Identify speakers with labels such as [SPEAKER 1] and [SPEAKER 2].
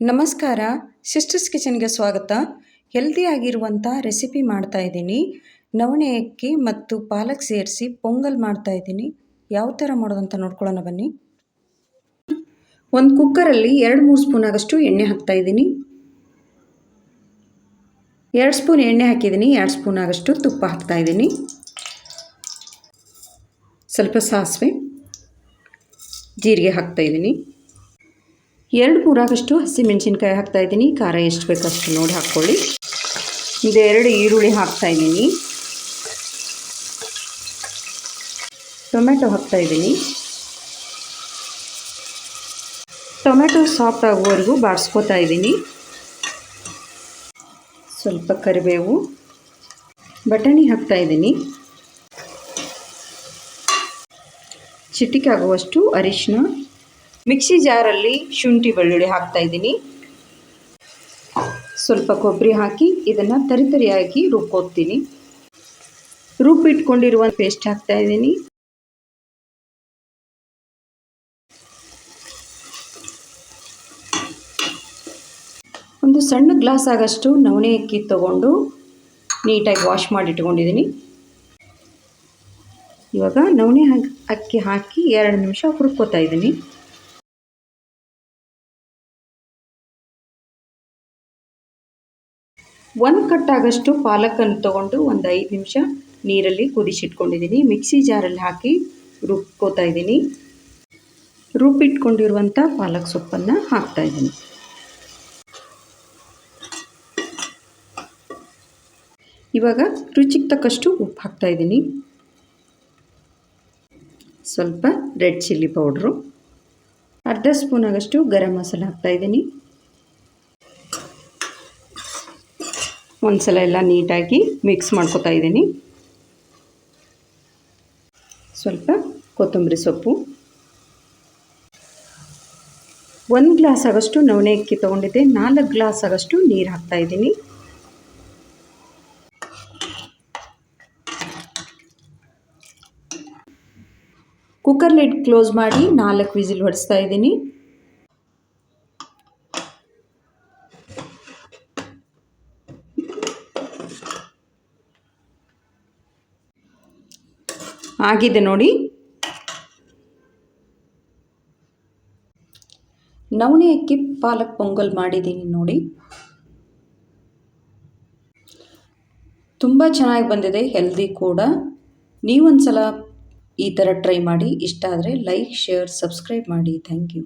[SPEAKER 1] ನಮಸ್ಕಾರ. ಸಿಸ್ಟರ್ಸ್ ಕಿಚನ್ಗೆ ಸ್ವಾಗತ. ಹೆಲ್ದಿಯಾಗಿರುವಂಥ ರೆಸಿಪಿ ಮಾಡ್ತಾ ಇದ್ದೀನಿ. ನವಣೆ ಅಕ್ಕಿ ಮತ್ತು ಪಾಲಕ್ ಸೇರಿಸಿ ಪೊಂಗಲ್ ಮಾಡ್ತಾ ಇದ್ದೀನಿ. ಯಾವ ಥರ ಮಾಡೋದಂತ ನೋಡ್ಕೊಳ್ಳೋಣ ಬನ್ನಿ. ಒಂದು ಕುಕ್ಕರಲ್ಲಿ ಎರಡು ಮೂರು ಸ್ಪೂನ್ ಆಗಷ್ಟು ಎಣ್ಣೆ ಹಾಕ್ತಾ ಇದ್ದೀನಿ. ಎರಡು ಸ್ಪೂನ್ ಎಣ್ಣೆ ಹಾಕಿದ್ದೀನಿ. ಎರಡು ಸ್ಪೂನ್ ಆಗಷ್ಟು ತುಪ್ಪ ಹಾಕ್ತಾ ಇದ್ದೀನಿ. ಸ್ವಲ್ಪ ಸಾಸಿವೆ, ಜೀರಿಗೆ ಹಾಕ್ತಾ ಇದ್ದೀನಿ. ಎರಡು ಮೂರಾಗಷ್ಟು ಹಾಕ್ತಾ ಇದ್ದೀನಿ. ಖಾರ ಎಷ್ಟು ಬೇಕಷ್ಟು ನೋಡಿ ಹಾಕ್ಕೊಳ್ಳಿ. ಇದು ಎರಡು ಈರುಳ್ಳಿ ಹಾಕ್ತಾ ಇದ್ದೀನಿ. ಟೊಮೆಟೊ ಹಾಕ್ತಾ ಇದ್ದೀನಿ. ಟೊಮೆಟೊ ಸಾಫ್ಟ್ ಆಗುವವರೆಗೂ ಬಾಡಿಸ್ಕೊತಾ ಇದ್ದೀನಿ. ಸ್ವಲ್ಪ ಕರಿಬೇವು, ಬಟಾಣಿ ಹಾಕ್ತಾ ಇದ್ದೀನಿ. ಚಿಟಿಕೆ ಆಗುವಷ್ಟು ಅರಿಶಿನ ಮಿಕ್ಸಿ ಜಾರಲ್ಲಿ ಶುಂಠಿ ಬೆಳ್ಳುಳ್ಳಿ ಹಾಕ್ತಾ ಇದ್ದೀನಿ. ಸ್ವಲ್ಪ ಕೊಬ್ಬರಿ ಹಾಕಿ ಇದನ್ನು ತರಿತರಿಯಾಗಿ ರುಬ್ಕೋತೀನಿ ರುಬ್ಬಿಟ್ಕೊಂಡಿರುವ ಪೇಸ್ಟ್ ಹಾಕ್ತಾ ಇದ್ದೀನಿ. ಒಂದು ಸಣ್ಣ ಗ್ಲಾಸ್ ಆಗಷ್ಟು ನವಣೆ ಅಕ್ಕಿ ತಗೊಂಡು ನೀಟಾಗಿ ವಾಶ್ ಮಾಡಿ ಇಟ್ಕೊಂಡಿದ್ದೀನಿ ಇವಾಗ ನವಣೆ ಅಕ್ಕಿ ಹಾಕಿ ಎರಡು ನಿಮಿಷ ಹುರ್ಕೋತಾ ಇದ್ದೀನಿ. ಒಂದು ಕಟ್ಟಾಗಷ್ಟು ಪಾಲಕನ್ನು ತೊಗೊಂಡು ಒಂದು ಐದು ನಿಮಿಷ ನೀರಲ್ಲಿ ಕುದಿಸಿಟ್ಕೊಂಡಿದ್ದೀನಿ. ಮಿಕ್ಸಿ ಜಾರಲ್ಲಿ ಹಾಕಿ ರುಬ್ಕೋತಾ ಇದ್ದೀನಿ. ರುಬ್ಬಿಟ್ಕೊಂಡಿರುವಂಥ ಪಾಲಕ್ ಸೊಪ್ಪನ್ನು ಹಾಕ್ತಾಯಿದ್ದೀನಿ ಇವಾಗ ರುಚಿಗೆ ತಕ್ಕಷ್ಟು ಉಪ್ಪು ಹಾಕ್ತಾಯಿದ್ದೀನಿ ಸ್ವಲ್ಪ ರೆಡ್ ಚಿಲ್ಲಿ ಪೌಡ್ರು. ಅರ್ಧ ಸ್ಪೂನ್ ಆಗಷ್ಟು ಗರಂ ಮಸಾಲೆ ಹಾಕ್ತಾಯಿದ್ದೀನಿ ಒಂದು ಸಲ ಎಲ್ಲ ನೀಟಾಗಿ ಮಿಕ್ಸ್ ಮಾಡ್ಕೊತಾ ಇದ್ದೀನಿ. ಸ್ವಲ್ಪ ಕೊತ್ತಂಬರಿ ಸೊಪ್ಪು. ಒಂದು ಗ್ಲಾಸ್ ಆಗಷ್ಟು ನವಣೆ ಅಕ್ಕಿ ತೊಗೊಂಡಿದ್ದೆ, ನಾಲ್ಕು ಗ್ಲಾಸ್ ಆಗಷ್ಟು ನೀರು ಹಾಕ್ತಾ ಇದ್ದೀನಿ. ಕುಕ್ಕರ್ ಲಿಡ್ ಕ್ಲೋಸ್ ಮಾಡಿ ನಾಲ್ಕು ವಿಸಿಲ್ ಹೊಡಿಸ್ತಾ ಇದ್ದೀನಿ. ಆಗಿದೆ ನೋಡಿ. ನವಣೆ ಅಕ್ಕಿ ಪಾಲಕ್ ಪೊಂಗಲ್ ಮಾಡಿದ್ದೀನಿ ನೋಡಿ. ತುಂಬ ಚೆನ್ನಾಗಿ ಬಂದಿದೆ ಹೆಲ್ದಿ ಕೂಡ. ನೀವೊಂದು ಸಲ ಈ ಥರ ಟ್ರೈ ಮಾಡಿ, ಇಷ್ಟ ಆದರೆ ಲೈಕ್ ಶೇರ್ ಸಬ್ಸ್ಕ್ರೈಬ್ ಮಾಡಿ. Thank you